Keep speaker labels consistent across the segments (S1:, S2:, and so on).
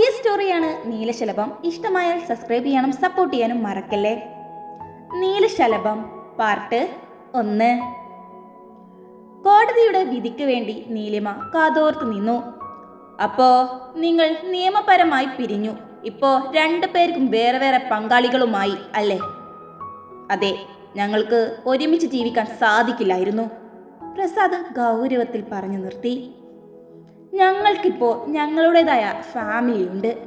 S1: പുതിയ സ്റ്റോറിയാണ് നീലശലഭം. ഇഷ്ടമായാൽ സബ്സ്ക്രൈബ് ചെയ്യാനും സപ്പോർട്ട് ചെയ്യാനും മറക്കല്ലേ? നീലശലഭം പാർട്ട് ഒന്ന്. കോടതിയുടെ വിധിക്ക് വേണ്ടി നീലിമ കാതോർത്ത് നിന്നു. അപ്പോ നിങ്ങൾ നിയമപരമായി പിരിഞ്ഞു. ഇപ്പോ രണ്ടു പേർക്കും വേറെ വേറെ പങ്കാളികളുമായി അല്ലേ? അതെ ഞങ്ങൾക്ക് ഒരുമിച്ച് ജീവിക്കാൻ സാധിക്കില്ലായിരുന്നു. പ്രസാദ് ഗൗരവത്തിൽ പറഞ്ഞു നിർത്തി. ഞങ്ങൾക്കിപ്പോൾ ഞങ്ങളുടേതായ ഫാമിലി ഉണ്ട്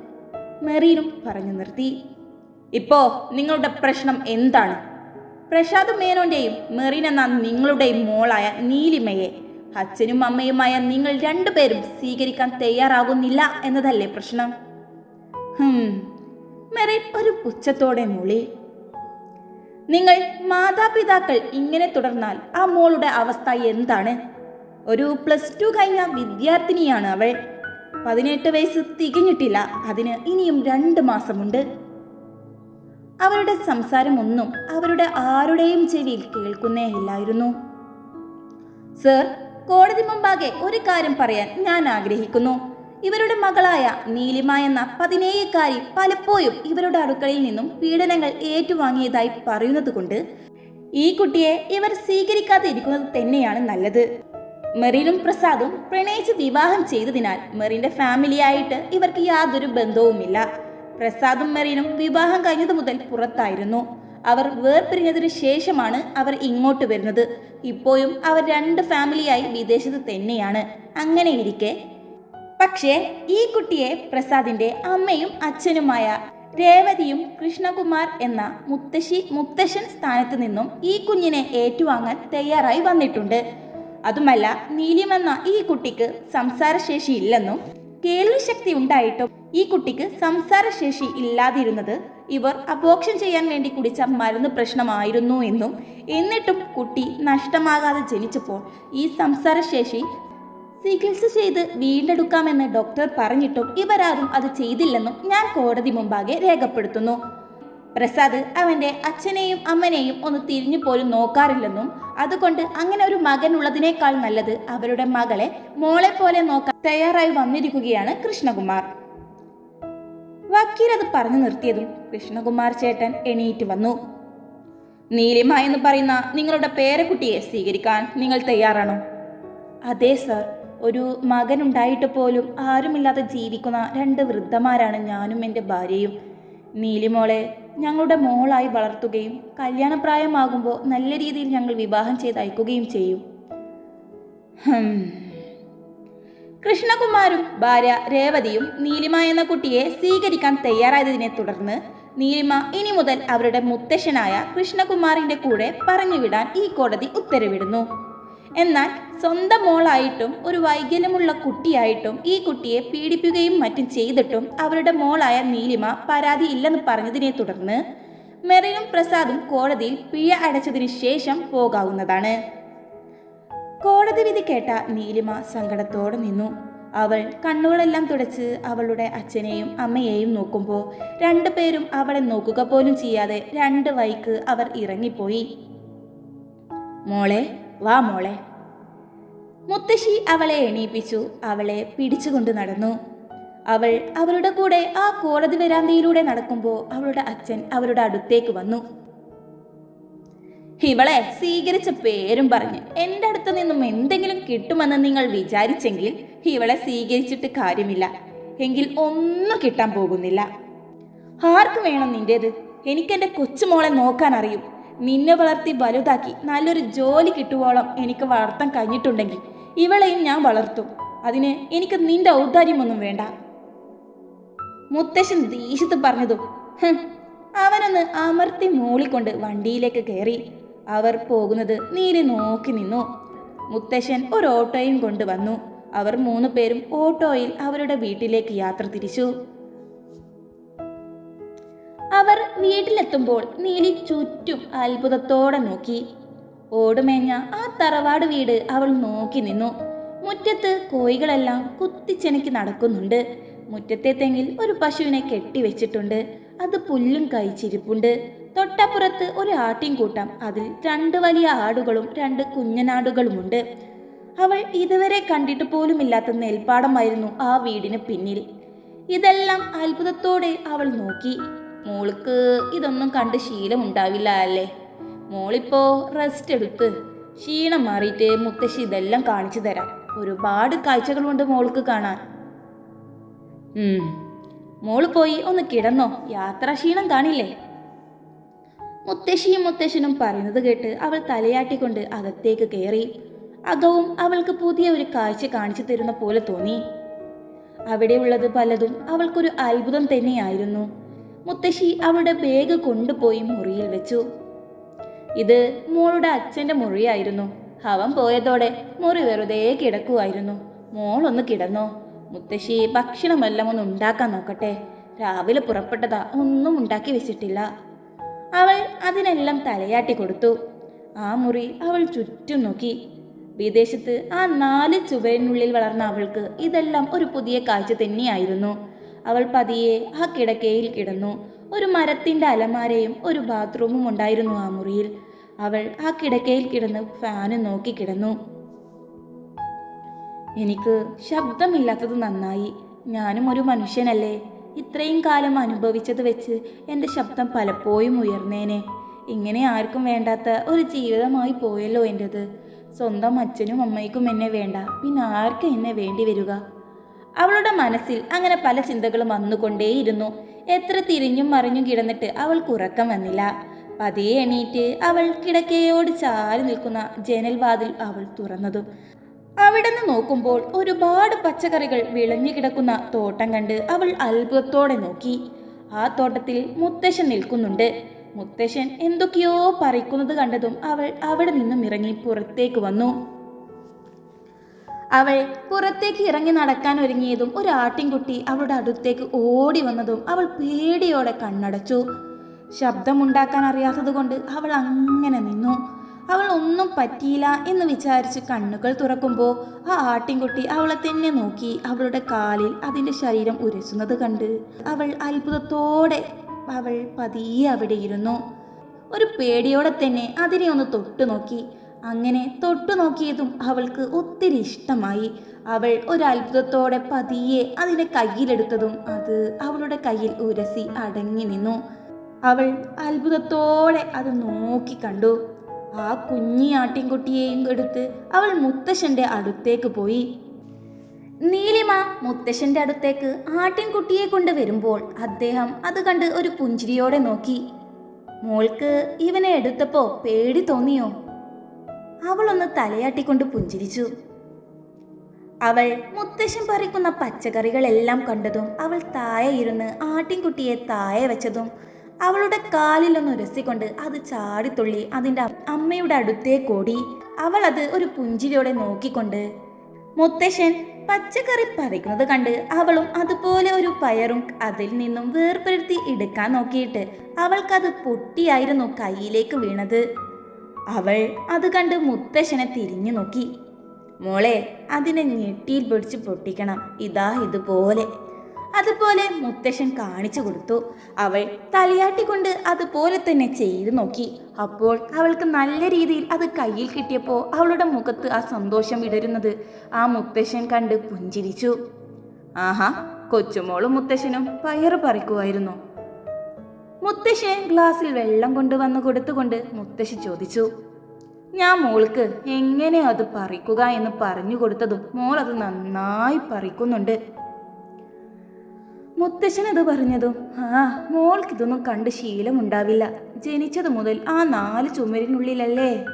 S1: മെറീനും പറഞ്ഞു നിർത്തി. ഇപ്പോ നിങ്ങളുടെ പ്രശ്നം എന്താണ്? പ്രസാദ് മേനോന്റെയും മെറീൻ എന്ന നിങ്ങളുടെയും മോളായ നീലിമയെ അച്ഛനും അമ്മയുമായ നിങ്ങൾ രണ്ടുപേരും സ്വീകരിക്കാൻ തയ്യാറാകുന്നില്ല എന്നതല്ലേ പ്രശ്നം? മെറീൻ ഒരു പുച്ഛത്തോടെ മൂളി. നിങ്ങൾ മാതാപിതാക്കൾ ഇങ്ങനെ തുടർന്നാൽ ആ മോളുടെ അവസ്ഥ എന്താണ്? ഒരു പ്ലസ് ടു കഴിഞ്ഞ വിദ്യാർത്ഥിനിയാണ് അവൾ. പതിനെട്ട് വയസ്സ് തികഞ്ഞിട്ടില്ല. അതിന് ഇനിയും രണ്ട് മാസമുണ്ട്. അവരുടെ സംസാരം ഒന്നും അവരുടെ ആരുടെയും ചെവിയിൽ കേൾക്കുന്നേ ഇല്ലായിരുന്നു. സർ കോടതി മുമ്പാകെ ഒരു കാര്യം പറയാൻ ഞാൻ ആഗ്രഹിക്കുന്നു. ഇവരുടെ മകളായ നീലിമ എന്ന പതിനേഴുകാരി പലപ്പോഴും ഇവരുടെ അടുക്കളയിൽ നിന്നും പീഡനങ്ങൾ ഏറ്റുവാങ്ങിയതായി പറയുന്നത് കൊണ്ട് ഈ കുട്ടിയെ ഇവർ സ്വീകരിക്കാതെ ഇരിക്കുന്നത് തന്നെയാണ് നല്ലത്. മെറിനും പ്രസാദും പ്രണയിച്ച് വിവാഹം ചെയ്തതിനാൽ മെറിന്റെ ഫാമിലിയായിട്ട് ഇവർക്ക് യാതൊരു ബന്ധവുമില്ല. പ്രസാദും മെറിനും വിവാഹം കഴിഞ്ഞത് മുതൽ പുറത്തായിരുന്നു. അവർ വേർപിരിഞ്ഞതിനു ശേഷമാണ് അവർ ഇങ്ങോട്ട് വരുന്നത്. ഇപ്പോഴും അവർ രണ്ട് ഫാമിലിയായി വിദേശത്ത് തന്നെയാണ്. അങ്ങനെ ഇരിക്കെ പക്ഷേ ഈ കുട്ടിയെ പ്രസാദിന്റെ അമ്മയും അച്ഛനുമായ രേവതിയും കൃഷ്ണകുമാർ എന്ന മുത്തശ്ശി മുത്തശ്ശൻ സ്ഥാനത്ത് നിന്നും ഈ കുഞ്ഞിനെ ഏറ്റുവാങ്ങാൻ തയ്യാറായി വന്നിട്ടുണ്ട്. അതുമല്ല നീലിമെന്ന ഈ കുട്ടിക്ക് സംസാരശേഷി ഇല്ലെന്നും കേൾവിശക്തി ഉണ്ടായിട്ടും ഈ കുട്ടിക്ക് സംസാരശേഷി ഇല്ലാതിരുന്നത് ഇവർ അപോക്ഷം ചെയ്യാൻ വേണ്ടി കുടിച്ച മരുന്ന് പ്രശ്നമായിരുന്നു എന്നും എന്നിട്ടും കുട്ടി നഷ്ടമാകാതെ ജനിച്ചപ്പോൾ ഈ സംസാരശേഷി ചികിത്സ ചെയ്ത് വീണ്ടെടുക്കാമെന്ന് ഡോക്ടർ പറഞ്ഞിട്ടും ഇവരാരും അത് ചെയ്തില്ലെന്നും ഞാൻ കോടതി മുമ്പാകെ രേഖപ്പെടുത്തുന്നു. പ്രസാദ് അവന്റെ അച്ഛനെയും അമ്മനെയും ഒന്ന് തിരിഞ്ഞു പോലും നോക്കാറില്ലെന്നും അതുകൊണ്ട് അങ്ങനെ ഒരു മകൻ ഉള്ളതിനേക്കാൾ നല്ലത് അവരുടെ മകളെ മോളെ പോലെ നോക്കാൻ തയ്യാറായി വന്നിരിക്കുകയാണ് കൃഷ്ണകുമാർ. വക്കീൽ അത് പറഞ്ഞു നിർത്തിയതും കൃഷ്ണകുമാർ ചേട്ടൻ എണീറ്റ് വന്നു. നീലിമ എന്ന് പറയുന്ന നിങ്ങളുടെ പേരക്കുട്ടിയെ സ്വീകരിക്കാൻ നിങ്ങൾ തയ്യാറാണോ? അതെ സർ. ഒരു മകൻ ഉണ്ടായിട്ട് പോലും ആരുമില്ലാതെ ജീവിക്കുന്ന രണ്ട് വൃദ്ധമാരാണ് ഞാനും എന്റെ ഭാര്യയും. നീലിമോളെ ഞങ്ങളുടെ മോളായി വളർത്തുകയും കല്യാണപ്രായമാകുമ്പോൾ നല്ല രീതിയിൽ ഞങ്ങൾ വിവാഹം ചെയ്ത് അയക്കുകയും ചെയ്യും. കൃഷ്ണകുമാരും ഭാര്യ രേവതിയും നീലിമ എന്ന കുട്ടിയെ സ്വീകരിക്കാൻ തയ്യാറായതിനെ തുടർന്ന് നീലിമ ഇനി മുതൽ അവരുടെ മുത്തശ്ശനായ കൃഷ്ണകുമാറിന്റെ കൂടെ പറഞ്ഞുവിടാൻ ഈ കോടതി ഉത്തരവിടുന്നു എന്നാൽ സ്വന്തം മോളായിട്ടും ഒരു വൈകല്യമുള്ള കുട്ടിയായിട്ടും ഈ കുട്ടിയെ പീഡിപ്പിക്കുകയും മറ്റും ചെയ്തിട്ടും അവരുടെ മോളായ നീലിമ പരാതി ഇല്ലെന്ന് പറഞ്ഞതിനെ തുടർന്ന് മെറിനും പ്രസാദും കോടതിയിൽ പിഴ അടച്ചതിന് ശേഷം പോകാവുന്നതാണ്. കോടതി വിധി കേട്ട നീലിമ സങ്കടത്തോടെ നിന്നു. അവൾ കണ്ണുകളെല്ലാം തുടച്ച് അവളുടെ അച്ഛനെയും അമ്മയെയും നോക്കുമ്പോൾ രണ്ടു പേരും അവളെ നോക്കുക പോലും ചെയ്യാതെ രണ്ട് വൈക്ക് അവർ ഇറങ്ങിപ്പോയി. മോളെ വാ മോളെ. മുത്തശ്ശി അവളെ എണീപ്പിച്ചു അവളെ പിടിച്ചുകൊണ്ട് നടന്നു. അവൾ അവരുടെ കൂടെ ആ കോടതി വരാന്തയിലൂടെ നടക്കുമ്പോൾ അവളുടെ അച്ഛൻ അവരുടെ അടുത്തേക്ക് വന്നു. ഇവളെ സ്വീകരിച്ച പേരും പറഞ്ഞ് എന്റെ അടുത്ത് നിന്നും എന്തെങ്കിലും കിട്ടുമെന്ന് നിങ്ങൾ വിചാരിച്ചെങ്കിൽ ഇവളെ സ്വീകരിച്ചിട്ട് കാര്യമില്ല. എങ്കിൽ ഒന്നും കിട്ടാൻ പോകുന്നില്ല. ആർക്ക് വേണം നിന്റേത്? എനിക്കെന്റെ കൊച്ചുമോളെ നോക്കാൻ അറിയും. നിന്നെ വളർത്തി വലുതാക്കി നല്ലൊരു ജോലി കിട്ടുവോളം എനിക്ക് വളർത്താൻ കഴിഞ്ഞിട്ടുണ്ടെങ്കിൽ ഇവളെയും ഞാൻ വളർത്തും. അതിന് എനിക്ക് നിന്റെ ഔദാര്യമൊന്നും വേണ്ട. മുത്തശ്ശൻ ദേഷ്യത്ത് പറഞ്ഞതും. അവനൊന്ന് അമർത്തി മൂളിക്കൊണ്ട് വണ്ടിയിലേക്ക് കയറി. അവർ പോകുന്നത് നീലി നോക്കി നിന്നു. മുത്തശ്ശൻ ഒരു ഓട്ടോയും കൊണ്ടുവന്നു. അവർ മൂന്ന് പേരും ഓട്ടോയിൽ അവരുടെ വീട്ടിലേക്ക് യാത്ര തിരിച്ചു. അവർ വീട്ടിലെത്തുമ്പോൾ നീലി ചുറ്റും അത്ഭുതത്തോടെ നോക്കി. ഓടുമേഞ്ഞ ആ തറവാട് വീട് അവൾ നോക്കി നിന്നു. മുറ്റത്ത് കോഴികളെല്ലാം കുത്തിച്ചെനക്കി നടക്കുന്നുണ്ട്. മുറ്റത്തെ തെങ്ങിൽ ഒരു പശുവിനെ കെട്ടിവെച്ചിട്ടുണ്ട്. അത് പുല്ലും കഴിച്ചിരിപ്പുണ്ട് തൊട്ടപ്പുറത്ത് ഒരു ആട്ടിൻകൂട്ടം അതിൽ രണ്ട് വലിയ ആടുകളും രണ്ട് കുഞ്ഞനാടുകളുമുണ്ട്. അവൾ ഇതുവരെ കണ്ടിട്ട് പോലുമില്ലാത്ത നെൽപ്പാടമായിരുന്നു ആ വീടിന് പിന്നിൽ. ഇതെല്ലാം അത്ഭുതത്തോടെ അവൾ നോക്കി. മോൾക്ക് ഇതൊന്നും കണ്ട് ശീലമുണ്ടാവില്ല അല്ലേ? മോളിപ്പോ റെസ്റ്റ് എടുത്ത് ക്ഷീണം മാറിയിട്ട് മുത്തശ്ശി ഇതെല്ലാം കാണിച്ചു തരാം. ഒരുപാട് കാഴ്ചകളുണ്ട് മോൾക്ക് കാണാൻ. മോൾ പോയി ഒന്ന് കിടന്നോ. യാത്രാ ക്ഷീണം കാണില്ലേ? മുത്തശ്ശിയും മുത്തശ്ശനും പറയുന്നത് കേട്ട് അവൾ തലയാട്ടിക്കൊണ്ട് അകത്തേക്ക് കയറി. അകവും അവൾക്ക് പുതിയ ഒരു കാഴ്ച കാണിച്ചു തരുന്ന പോലെ തോന്നി. അവിടെയുള്ളത് പലതും അവൾക്കൊരു അത്ഭുതം തന്നെയായിരുന്നു. മുത്തശ്ശി അവളുടെ ബാഗ് കൊണ്ടുപോയി മുറിയിൽ വെച്ചു. ഇത് മോളുടെ അച്ഛന്റെ മുറിയായിരുന്നു. അവൻ പോയതോടെ മുറി വെറുതെ കിടക്കുമായിരുന്നു മോളൊന്ന് കിടന്നോ. മുത്തശ്ശി ഭക്ഷണമെല്ലാം ഒന്ന് ഉണ്ടാക്കാൻ നോക്കട്ടെ. രാവിലെ പുറപ്പെട്ടതാ ഒന്നും ഉണ്ടാക്കി വെച്ചിട്ടില്ല. അവൾ അതിനെല്ലാം തലയാട്ടി കൊടുത്തു. ആ മുറി അവൾ ചുറ്റും നോക്കി. വിദേശത്ത് ആ നാല് ചുവരിനുള്ളിൽ വളർന്ന അവൾക്ക് ഇതെല്ലാം ഒരു പുതിയ കാഴ്ച തന്നെയായിരുന്നു. അവൾ പതിയെ ആ കിടക്കയിൽ കിടന്നു. ഒരു മരത്തിന്റെ അലമാരയും ഒരു ബാത്റൂമും ഉണ്ടായിരുന്നു ആ മുറിയിൽ. അവൾ ആ കിടക്കയിൽ കിടന്ന് ഫാന് നോക്കി കിടന്നു. എനിക്ക് ശബ്ദമില്ലാത്തത് നന്നായി. ഞാനും ഒരു മനുഷ്യനല്ലേ. ഇത്രയും കാലം അനുഭവിച്ചത് വെച്ച് എന്റെ ശബ്ദം പലപ്പോഴും ഉയർന്നേനെ. ഇങ്ങനെ ആർക്കും വേണ്ടാത്ത ഒരു ജീവിതമായി പോയല്ലോ എന്റെത്. സ്വന്തം അച്ഛനും അമ്മയ്ക്കും എന്നെ വേണ്ട. പിന്നെ ആർക്കും എന്നെ വേണ്ടി വരിക? അവളുടെ മനസ്സിൽ അങ്ങനെ പല ചിന്തകളും വന്നുകൊണ്ടേയിരുന്നു. എത്ര തിരിഞ്ഞും മറിഞ്ഞും കിടന്നിട്ട് അവൾക്ക് ഉറക്കം വന്നില്ല. പതിയെ എണീറ്റ് അവൾ കിടക്കയോട് ചാരി നിൽക്കുന്ന ജനൽവാതിൽ അവൾ തുറന്നതും. അവിടെ നിന്ന് നോക്കുമ്പോൾ ഒരുപാട് പച്ചക്കറികൾ വിളഞ്ഞു കിടക്കുന്ന തോട്ടം കണ്ട് അവൾ അത്ഭുതത്തോടെ നോക്കി. ആ തോട്ടത്തിൽ മുത്തശ്ശൻ നിൽക്കുന്നുണ്ട്. മുത്തശ്ശൻ എന്തൊക്കെയോ പറിക്കുന്നത് കണ്ടതും അവൾ അവിടെ നിന്നും ഇറങ്ങി പുറത്തേക്ക് വന്നു. അവൾ പുറത്തേക്ക് ഇറങ്ങി നടക്കാൻ ഒരുങ്ങിയതും ഒരു ആട്ടിൻകുട്ടി അവളുടെ അടുത്തേക്ക് ഓടി വന്നതും അവൾ പേടിയോടെ കണ്ണടച്ചു. ശബ്ദമുണ്ടാക്കാൻ അറിയാത്തതുകൊണ്ട് അവൾ അങ്ങനെ നിന്നു. അവൾ ഒന്നും പറ്റിയില്ല എന്ന് വിചാരിച്ച് കണ്ണുകൾ തുറക്കുമ്പോൾ ആ ആട്ടിൻകുട്ടി അവളെ തന്നെ നോക്കി അവളുടെ കാലിൽ അതിന്റെ ശരീരം ഉരസുന്നത് കണ്ട് അവൾ അത്ഭുതത്തോടെ അവൾ പതിയെ അവിടെ ഇരുന്നു. ഒരു പേടിയോടെ തന്നെ അതിനെ ഒന്ന് തൊട്ടു നോക്കി അങ്ങനെ തൊട്ടു നോക്കിയതും അവൾക്ക് ഒത്തിരി ഇഷ്ടമായി. അവൾ ഒരത്ഭുതത്തോടെ പതിയെ അതിനെ കയ്യിലെടുത്തതും അത് അവളുടെ കയ്യിൽ ഉരസി അടങ്ങി നിന്നു. അവൾ അത്ഭുതത്തോടെ അത് നോക്കി കണ്ടു. ആ കുഞ്ഞി ആട്ടിൻകുട്ടിയെയും എടുത്ത് അവൾ മുത്തശ്ശന്റെ അടുത്തേക്ക് പോയി. നീലിമ മുത്തശ്ശന്റെ അടുത്തേക്ക് ആട്ടിൻകുട്ടിയെ കൊണ്ട് വരുമ്പോൾ അദ്ദേഹം അത് കണ്ട് ഒരു പുഞ്ചിരിയോടെ നോക്കി. മോൾക്ക് ഇവനെ എടുത്തപ്പോൾ പേടി തോന്നിയോ? അവളൊന്ന് തലയാട്ടിക്കൊണ്ട് പുഞ്ചിരിച്ചു. അവൾ മുത്തശ്ശൻ പറിക്കുന്ന പച്ചക്കറികളെല്ലാം കണ്ടതും അവൾ താഴെ ഇരുന്ന് ആട്ടിൻകുട്ടിയെ താഴെ വെച്ചതും അവളുടെ കാലിലൊന്ന് ഉരസിക്കൊണ്ട് അത് ചാടിത്തുള്ളി അതിന്റെ അമ്മയുടെ അടുത്തേക്കോടി അവൾ അത് ഒരു പുഞ്ചിരിയോടെ നോക്കിക്കൊണ്ട് മുത്തശ്ശൻ പച്ചക്കറി പറിക്കുന്നത് കണ്ട് അവളും അതുപോലെ ഒരു പയറും അതിൽ നിന്നും വേർപെടുത്തി എടുക്കാൻ നോക്കിയിട്ട് അവൾക്കത് പൊട്ടിയായിരുന്നു കയ്യിലേക്ക് വീണത്. അവൾ അത് കണ്ട് മുത്തശ്ശനെ തിരിഞ്ഞു നോക്കി. മോളെ അതിനെ ഞെട്ടിയിൽ പിടിച്ച് പൊട്ടിക്കണം. ഇതാ ഇതുപോലെ. അതുപോലെ മുത്തശ്ശൻ കാണിച്ചു കൊടുത്തു. അവൾ തലയാട്ടിക്കൊണ്ട് അതുപോലെ തന്നെ ചെയ്തു നോക്കി. അപ്പോൾ അവൾക്ക് നല്ല രീതിയിൽ അത് കയ്യിൽ കിട്ടിയപ്പോൾ അവളുടെ മുഖത്ത് ആ സന്തോഷം വിടരുന്നത്. ആ മുത്തശ്ശൻ കണ്ട് പുഞ്ചിരിച്ചു. ആഹാ കൊച്ചുമോളും മുത്തശ്ശനും പയറ് പറിക്കുമായിരുന്നു. മുത്തശ്ശൻ ഗ്ലാസ്സിൽ വെള്ളം കൊണ്ടുവന്ന് കൊടുത്തുകൊണ്ട് മുത്തശ്ശി ചോദിച്ചു ഞാൻ മോൾക്ക് എങ്ങനെ അത് പറിക്കുക എന്ന് പറഞ്ഞു കൊടുത്തതും മോൾ അത് നന്നായി പറിക്കുന്നുണ്ട്. മുത്തശ്ശൻ അത് പറഞ്ഞതും ആ മോൾക്കിതൊന്നും കണ്ട് ശീലമുണ്ടാവില്ല. ജനിച്ചത് മുതൽ ആ നാല് ചുമരിനുള്ളിലല്ലേ?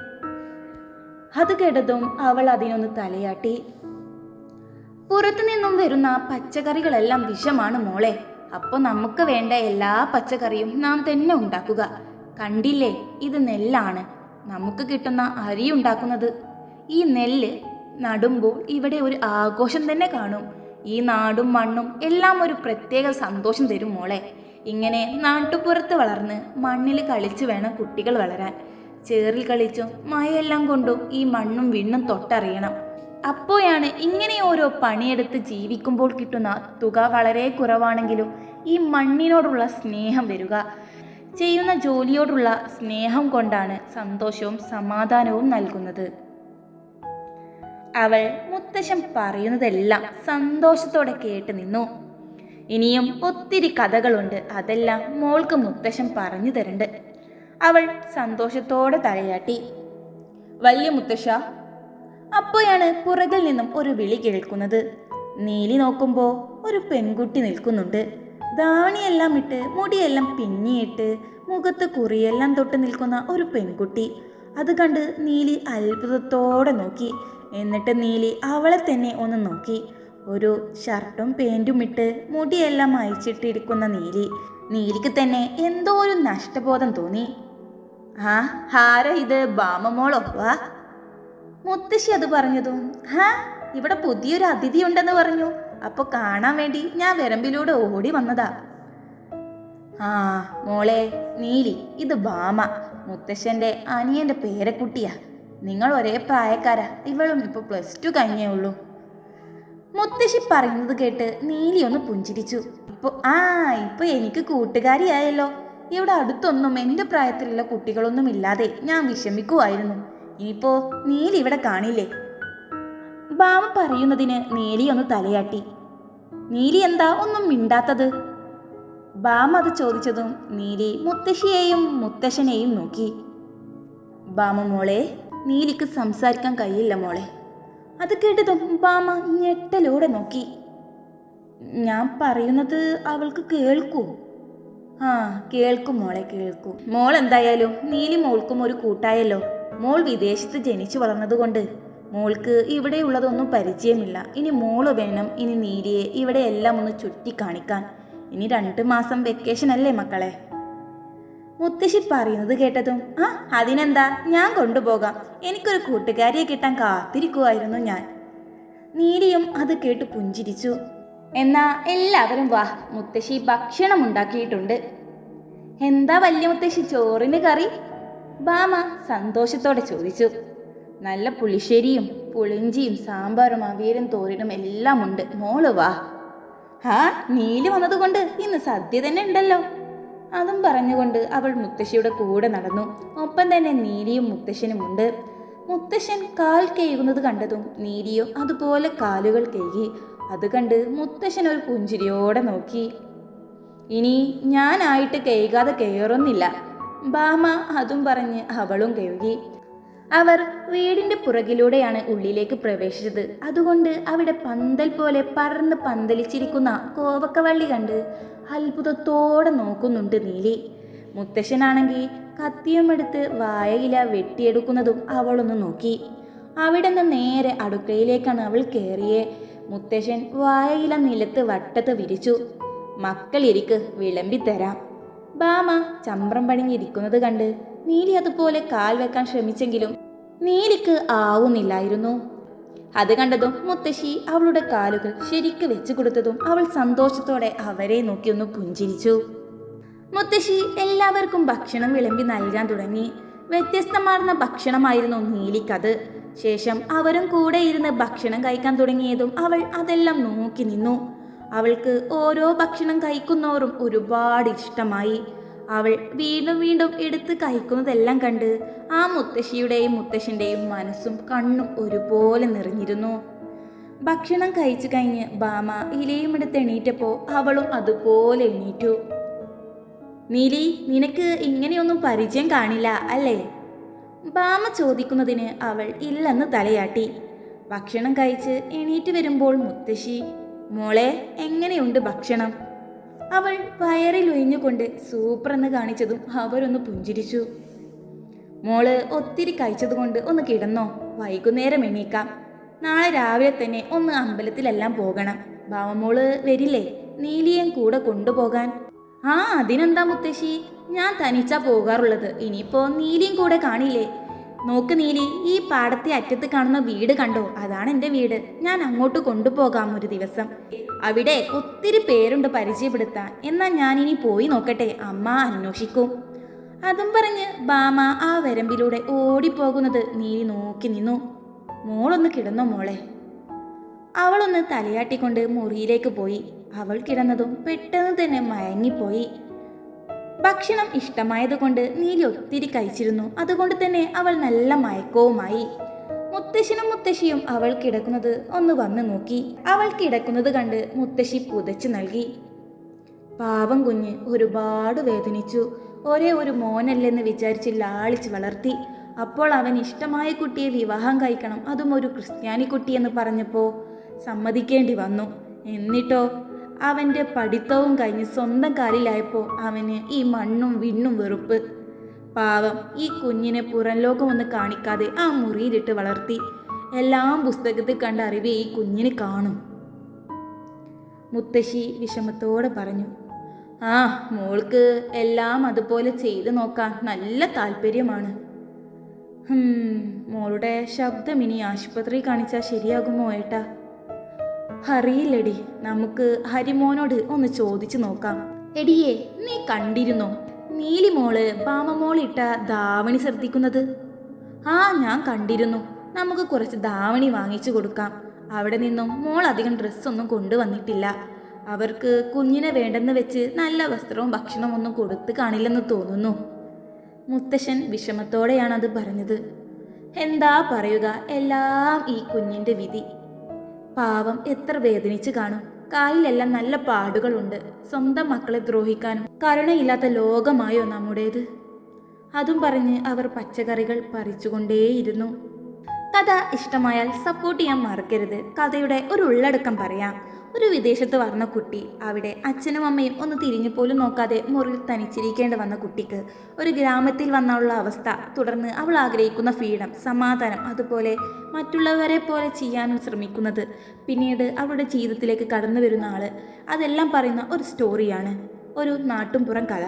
S1: അത് കേട്ടതും അവൾ അതിനൊന്ന് തലയാട്ടി പുറത്തു നിന്നും വരുന്ന പച്ചക്കറികളെല്ലാം വിഷമാണ് മോളെ. അപ്പൊ നമുക്ക് വേണ്ട എല്ലാ പച്ചക്കറിയും നാം തന്നെ ഉണ്ടാക്കുക. കണ്ടില്ലേ? ഇത് നെല്ലാണ്. നമുക്ക് കിട്ടുന്ന അരി ഉണ്ടാക്കുന്നത്. ഈ നെല്ല് നടുമ്പോൾ ഇവിടെ ഒരു ആഘോഷം തന്നെ കാണും. ഈ നാടും മണ്ണും എല്ലാം ഒരു പ്രത്യേക സന്തോഷം തരും മോളെ. ഇങ്ങനെ നാട്ടുപുറത്ത് വളർന്ന് മണ്ണിൽ കളിച്ചു വേണം കുട്ടികൾ വളരാൻ. ചേറിൽ കളിച്ചും മഴയെല്ലാം കൊണ്ടും ഈ മണ്ണും വിണ്ണും തൊട്ടറിയണം. അപ്പോഴാണ് ഇങ്ങനെ ഓരോ പണിയെടുത്ത് ജീവിക്കുമ്പോൾ കിട്ടുന്ന തുക വളരെ കുറവാണെങ്കിലും ഈ മണ്ണിനോടുള്ള സ്നേഹം വരിക. ചെയ്യുന്ന ജോലിയോടുള്ള സ്നേഹം കൊണ്ടാണ് സന്തോഷവും സമാധാനവും നൽകുന്നത്. അവൾ മുത്തശ്ശൻ പറയുന്നതെല്ലാം സന്തോഷത്തോടെ കേട്ട് നിന്നു. ഇനിയും ഒത്തിരി കഥകളുണ്ട്. അതെല്ലാം മോൾക്ക് മുത്തശ്ശൻ പറഞ്ഞു തരണ്ട്. അവൾ സന്തോഷത്തോടെ തലയാട്ടി. വലിയ മുത്തശ്ശ അപ്പോഴാണ് പുറകിൽ നിന്നും ഒരു വിളി കേൾക്കുന്നത്. നീലി നോക്കുമ്പോൾ ഒരു പെൺകുട്ടി നിൽക്കുന്നുണ്ട്. ധാവണിയെല്ലാം ഇട്ട് മുടിയെല്ലാം പിന്നിയിട്ട് മുഖത്ത് കുറിയെല്ലാം തൊട്ട് നിൽക്കുന്ന ഒരു പെൺകുട്ടി. അത് കണ്ട് നീലി അത്ഭുതത്തോടെ നോക്കി. എന്നിട്ട് നീലി അവളെ തന്നെ ഒന്ന് നോക്കി. ഒരു ഷർട്ടും പാന്റും ഇട്ട് മുടിയെല്ലാം അയച്ചിട്ടിരിക്കുന്ന നീലി. നീലിക്ക് തന്നെ എന്തോ ഒരു നഷ്ടബോധം തോന്നി. ആ ഹാര ഇത്? ബാമമോളോ? വാ. മുത്തശ്ശി അത് പറഞ്ഞതും ഹാ ഇവിടെ പുതിയൊരു അതിഥി ഉണ്ടെന്ന് പറഞ്ഞു. അപ്പൊ കാണാൻ വേണ്ടി ഞാൻ വരമ്പിലൂടെ ഓടി വന്നതാ. ആ മോളെ നീലി ഇത് ബാമ മുത്തശ്ശന്റെ അനിയന്റെ പേരക്കുട്ടിയാ. നിങ്ങൾ ഒരേ പ്രായക്കാരാ. ഇവളും ഇപ്പൊ പ്ലസ് ടു കഴിഞ്ഞേ ഉള്ളൂ. മുത്തശ്ശി പറയുന്നത് കേട്ട് നീലി ഒന്ന് പുഞ്ചിരിച്ചു. ഇപ്പൊ ആ ഇപ്പൊ എനിക്ക് കൂട്ടുകാരിയായല്ലോ. ഇവിടെ അടുത്തൊന്നും എന്റെ പ്രായത്തിലുള്ള കുട്ടികളൊന്നും ഇല്ലാതെ ഞാൻ വിഷമിക്കുമായിരുന്നു ഇനിയിപ്പോ നീലി ഇവിടെ കാണില്ലേ? ബാമ പറയുന്നതിന് നീലി ഒന്ന് തലയാട്ടി. നീലി എന്താ ഒന്നും മിണ്ടാത്തത്? ബാമ അത് ചോദിച്ചതും നീലി മുത്തശ്ശിയെയും മുത്തശ്ശനെയും നോക്കി. ബാമ മോളെ നീലിക്ക് സംസാരിക്കാൻ കഴിയില്ല മോളെ. അത് കേട്ടതും ബാമ ഞെട്ടലോടെ നോക്കി. ഞാൻ പറയുന്നത് അവൾക്ക് കേൾക്കൂ. ആ കേൾക്കും മോളെ കേൾക്കൂ. മോൾ എന്തായാലും നീലി മോൾക്കും ഒരു കൂട്ടായല്ലോ. മോൾ വിദേശത്ത് ജനിച്ചു വളർന്നതുകൊണ്ട്. മോൾക്ക് ഇവിടെയുള്ളതൊന്നും പരിചയമില്ല. ഇനി മോൾ വേണം ഇനി നീലിയെ ഇവിടെ എല്ലാം ഒന്ന് ചുറ്റിക്കാണിക്കാൻ. ഇനി രണ്ട് മാസം വെക്കേഷൻ അല്ലേ മക്കളെ? മുത്തശ്ശി പറയുന്നത് കേട്ടതും ആ അതിനെന്താ? ഞാൻ കൊണ്ടുപോകാം. എനിക്കൊരു കൂട്ടുകാരിയെ കിട്ടാൻ കാത്തിരിക്കുമായിരുന്നു ഞാൻ. നീലിയും അത് കേട്ട് പുഞ്ചിരിച്ചു. എന്നാ എല്ലാവരും വാ. മുത്തശ്ശി ഭക്ഷണം ഉണ്ടാക്കിയിട്ടുണ്ട്. എന്താ വല്യ മുത്തശ്ശി ചോറിന് കറി? ബാമ സന്തോഷത്തോടെ ചോദിച്ചു. നല്ല പുളിശ്ശേരിയും പുളിഞ്ചിയും സാമ്പാറും അവിയലും തോരനും എല്ലാം ഉണ്ട് മോൾ വാ. ആ നീൽ വന്നതുകൊണ്ട് ഇന്ന് സദ്യ തന്നെ ഉണ്ടല്ലോ. അതും പറഞ്ഞുകൊണ്ട് അവൾ മുത്തശ്ശിയുടെ കൂടെ നടന്നു. ഒപ്പം തന്നെ നീലിയും മുത്തശ്ശനും ഉണ്ട്. മുത്തശ്ശൻ കാൽ കേകുന്നത് കണ്ടതും നീലിയോ അതുപോലെ കാലുകൾ കേകി. അത് കണ്ട് മുത്തശ്ശൻ ഒരു പുഞ്ചിരിയോടെ നോക്കി. ഇനി ഞാനായിട്ട് കേൾക്കാതെ കയറുന്നില്ല ബാമ അതും പറഞ്ഞ് അവളും കഴുകി. അവർ വീടിന്റെ പുറകിലൂടെയാണ് ഉള്ളിലേക്ക് പ്രവേശിച്ചത്. അതുകൊണ്ട് അവിടെ പന്തൽ പോലെ പറന്ന് പന്തലിച്ചിരിക്കുന്ന കോവക്കവള്ളി കണ്ട് അത്ഭുതത്തോടെ നോക്കുന്നുണ്ട് നീലി. മുത്തശ്ശനാണെങ്കിൽ കത്തിയുമെടുത്ത് വായയില വെട്ടിയെടുക്കുന്നതും അവളൊന്ന് നോക്കി. അവിടെ നിന്ന് നേരെ അടുക്കളയിലേക്കാണ് അവൾ കയറിയേ മുത്തശ്ശൻ വായയില നിലത്ത് വട്ടത്ത് വിരിച്ചു. മക്കളിരിക്ക് വിളമ്പിത്തരാം. ബാമ ചമ്പ്രം പണിഞ്ഞിരിക്കുന്നത് കണ്ട് നീലി അതുപോലെ കാൽ വെക്കാൻ ശ്രമിച്ചെങ്കിലും നീലിക്ക് ആവുന്നില്ലായിരുന്നു. അത് കണ്ടതും മുത്തശ്ശി അവളുടെ കാലുകൾ ശരിക്ക് വെച്ചു കൊടുത്തതും അവൾ സന്തോഷത്തോടെ അവരെ നോക്കി ഒന്ന് പുഞ്ചിരിച്ചു. മുത്തശ്ശി എല്ലാവർക്കും ഭക്ഷണം വിളമ്പി നൽകാൻ തുടങ്ങി. വ്യത്യസ്തമാർന്ന ഭക്ഷണമായിരുന്നു നീലിക്കത്. ശേഷം അവരും കൂടെ ഇരുന്ന് ഭക്ഷണം കഴിക്കാൻ തുടങ്ങിയതും അവൾ അതെല്ലാം നോക്കി നിന്നു. അവൾക്ക് ഓരോ ഭക്ഷണം കഴിക്കുന്നോറും ഒരുപാട് ഇഷ്ടമായി. അവൾ വീണ്ടും വീണ്ടും എടുത്ത് കഴിക്കുന്നതെല്ലാം കണ്ട് ആ മുത്തശ്ശിയുടെയും മുത്തശ്ശന്റെയും മനസ്സും കണ്ണും ഒരുപോലെ നിറഞ്ഞിരുന്നു. ഭക്ഷണം കഴിച്ചു കഴിഞ്ഞ് ബാമ ഇലയും എടുത്ത് എണീറ്റപ്പോൾ അവളും അതുപോലെ എണീറ്റു. നീലി നിനക്ക് ഇങ്ങനെയൊന്നും പരിചയം കാണില്ല അല്ലേ? ബാമ ചോദിക്കുന്നതിന് അവൾ ഇല്ലെന്ന് തലയാട്ടി. ഭക്ഷണം കഴിച്ച് എണീറ്റ് വരുമ്പോൾ മുത്തശ്ശി മോളെ എങ്ങനെയുണ്ട് ഭക്ഷണം? അവൾ വയറിൽ ഒഴിഞ്ഞുകൊണ്ട് സൂപ്പർ എന്ന് കാണിച്ചതും അവരൊന്ന് പുഞ്ചിരിച്ചു. മോൾ ഒത്തിരി കഴിച്ചതുകൊണ്ട് ഒന്ന് കിടന്നോ വൈകുന്നേരം എണീക്കാം. നാളെ രാവിലെ തന്നെ ഒന്ന് അമ്പലത്തിലെല്ലാം പോകണം. ഭാവമോൾ വരില്ലേ നീലിയും കൂടെ കൊണ്ടുപോകാൻ. ആ അതിനെന്താ മുത്തശ്ശി? ഞാൻ തനിച്ചാ പോകാറുള്ളത്. ഇനിയിപ്പോ നീലിയും കൂടെ കാണില്ലേ? നോക്ക് നീലി ഈ പാടത്തെ അറ്റത്ത് കാണുന്ന വീട് കണ്ടോ? അതാണ് എന്റെ വീട്. ഞാൻ അങ്ങോട്ട് കൊണ്ടുപോകാം ഒരു ദിവസം. അവിടെ ഒത്തിരി പേരുണ്ട് പരിചയപ്പെടുത്താൻ. എന്നാൽ ഞാൻ ഇനി പോയി നോക്കട്ടെ. അമ്മ അന്വേഷിക്കും. അതും പറഞ്ഞ് ബാമ ആ വരമ്പിലൂടെ ഓടിപ്പോകുന്നത് നീലി നോക്കി നിന്നു. മോളൊന്ന് കിടന്നോ മോളെ? അവളൊന്ന് തലയാട്ടിക്കൊണ്ട് മുറിയിലേക്ക് പോയി. അവൾ കിടന്നതും പെട്ടെന്ന് തന്നെ മയങ്ങിപ്പോയി. ഭക്ഷണം ഇഷ്ടമായതുകൊണ്ട് നീലി ഒത്തിരി കഴിച്ചിരുന്നു. അതുകൊണ്ട് തന്നെ അവൾ നല്ല മയക്കവുമായി. മുത്തശ്ശനും മുത്തശ്ശിയും അവൾ കിടക്കുന്നത് ഒന്ന് വന്ന് നോക്കി. അവൾ കിടക്കുന്നത് കണ്ട് മുത്തശ്ശി പുതച്ചു നൽകി. പാവം കുഞ്ഞ് ഒരുപാട് വേദനിച്ചു. ഒരേ ഒരു മോനല്ലെന്ന് വിചാരിച്ച് ലാളിച്ച് വളർത്തി. അപ്പോൾ അവൻ ഇഷ്ടമായ കുട്ടിയെ വിവാഹം കഴിക്കണം. അതും ഒരു ക്രിസ്ത്യാനി കുട്ടിയെന്ന് പറഞ്ഞപ്പോൾ സമ്മതിക്കേണ്ടി വന്നു. എന്നിട്ടോ? അവന്റെ പഠിത്തവും കഴിഞ്ഞ് സ്വന്തം കാലിലായപ്പോൾ അവന് ഈ മണ്ണും വിണ്ണും വെറുപ്പ്. പാവം ഈ കുഞ്ഞിനെ പുറം ലോകമൊന്ന് കാണിക്കാതെ ആ മുറിയിലിട്ട് വളർത്തി. എല്ലാം പുസ്തകത്തിൽ കണ്ട അറിവേ ഈ കുഞ്ഞിന് കാണും. മുത്തശ്ശി വിഷമത്തോടെ പറഞ്ഞു ആ മോൾക്ക് എല്ലാം അതുപോലെ ചെയ്തു നോക്കാൻ നല്ല താല്പര്യമാണ്. മോളുടെ ശബ്ദം ഇനി ആശുപത്രി കാണിച്ചാൽ ശരിയാകുമോ ഏട്ടാ? അറിയില്ലടി. നമുക്ക് ഹരിമോനോട് ഒന്ന് ചോദിച്ചു നോക്കാം. എടിയേ നീ കണ്ടിരുന്നോ? നീലിമോൾ ബാമമോളിട്ട ധാവണി ശ്രദ്ധിക്കുന്നത്? ആ ഞാൻ കണ്ടിരുന്നു. നമുക്ക് കുറച്ച് ധാവണി വാങ്ങിച്ചു കൊടുക്കാം. അവിടെ നിന്നും മോൾ അധികം ഡ്രസ്സൊന്നും കൊണ്ടുവന്നിട്ടില്ല. അവർക്ക് കുഞ്ഞിനെ വേണ്ടെന്ന് വെച്ച് നല്ല വസ്ത്രവും ഭക്ഷണവും ഒന്നും കൊടുത്ത് കാണില്ലെന്ന് തോന്നുന്നു. മുത്തശ്ശൻ വിഷമത്തോടെയാണ് അത് പറഞ്ഞത്. എന്താ പറയുക? എല്ലാം ഈ കുഞ്ഞിന്റെ വിധി. പാവം എത്ര വേദനിച്ചു കാണും. കാലിലെല്ലാം നല്ല പാടുകളുണ്ട്. സ്വന്തം മക്കളെ ദ്രോഹിക്കാനും കരുണയില്ലാത്ത ലോകമായോ നമ്മുടേത്? അതും പറഞ്ഞ് അവർ പച്ചക്കറികൾ പറിച്ചുകൊണ്ടേയിരുന്നു. കഥ ഇഷ്ടമായാൽ സപ്പോർട്ട് ചെയ്യാൻ മറക്കരുത്. കഥയുടെ ഒരു ഉള്ളടക്കം പറയാം. ഒരു വിദേശത്ത് വന്ന കുട്ടി. അവിടെ അച്ഛനും അമ്മയും ഒന്ന് തിരിഞ്ഞു പോലും നോക്കാതെ മുറിയിൽ തനിച്ചിരിക്കേണ്ടി വന്ന കുട്ടിക്ക് ഒരു ഗ്രാമത്തിൽ വന്നുള്ള അവസ്ഥ തുടർന്ന് അവൾ ആഗ്രഹിക്കുന്ന ഫ്രീഡം സമാധാനം അതുപോലെ മറ്റുള്ളവരെ പോലെ ചെയ്യാനും ശ്രമിക്കുന്നത്. പിന്നീട് അവളുടെ ജീവിതത്തിലേക്ക് കടന്നു വരുന്ന ആൾ. അതെല്ലാം പറയുന്ന ഒരു സ്റ്റോറിയാണ് ഒരു നാട്ടുംപുറം കഥ.